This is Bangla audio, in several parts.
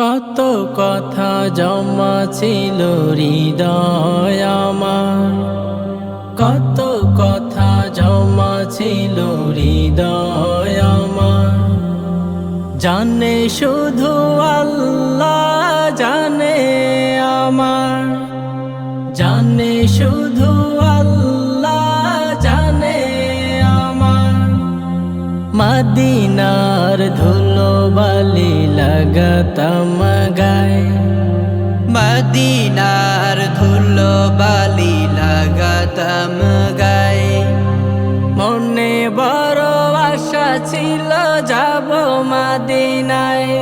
কত কথা জমা ছিল হৃদয় আমার। কত কথা জমা ছিল হৃদয় আমার। জানে শুধু আল্লাহ, জানে আমার। জানে শুধু জানে আমার। মদিনার ধুলো বালি লাগাতাম গায় মদিনার ধুলো বালি লাগাতাম গায়ে মনে বড় আশা ছিল যাব মদিনায়।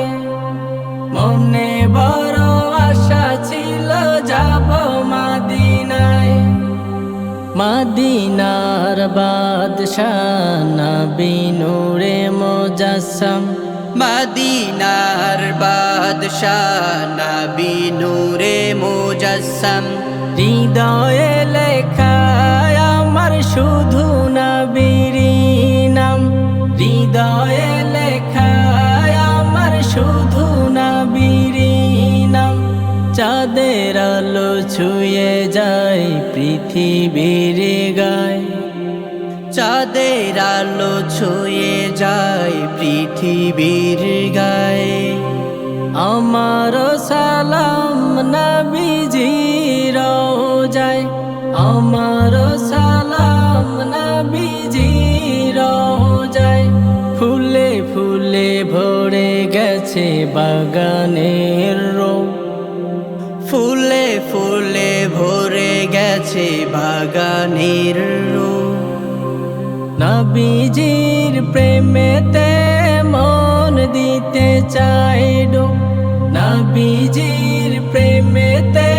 মনে বড় আশা ছিল যাব মদিনায়। মদিনার বাদশাহ নবী নূরে মোজাসম মদিনার বাদশাহ নবী নূরে মুজাসম। হৃদয়ে লেখায় আমার শুধু নবীর নাম। হৃদয়ে লেখায় আমার শুধু নবীর নাম। চাঁদের আলো ছুঁয়ে যায় পৃথিবীর গায়। চাঁদের আলো ছুঁয়ে যায় পৃথিবীর গায়ে। আমার সালাম নবীজি যায়। আমার সালাম নবীজি যায়। ফুলে ফুলে ভরে গেছে বাগানের রো। ফুলে ফুলে ভরে গেছে বাগানের নবীজির প্রেমেতে মন দিতে চাই ডো নবীজির প্রেমেতে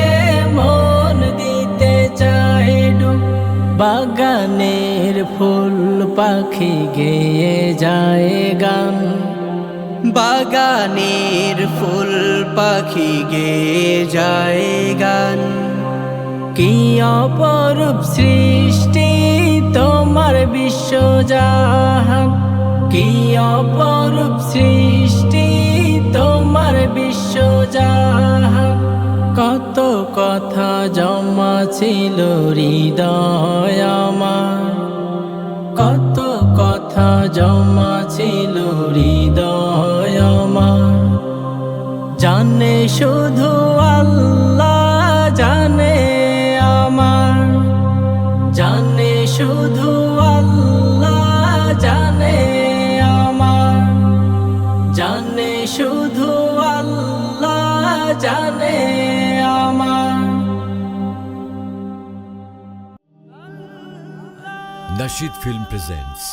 মন দিতে চাই বাগানের ফুল পাখি গেয়ে যায় গান। বাগানের ফুল পাখি গে যায় গান। কি অপরূপ সৃষ্টি তোমার বিশ্বজাহান? কি অপরূপ সৃষ্টি তোমার বিশ্বজাহান? কত কথা জমা ছিল হৃদয় আমার। কত কথা জমা ছিল হৃদয় আমার। জানে শুধু শুধু আল্লাহ জানে আমার। জানে শুধু আল্লাহ জানে আমার। Nashid Film presents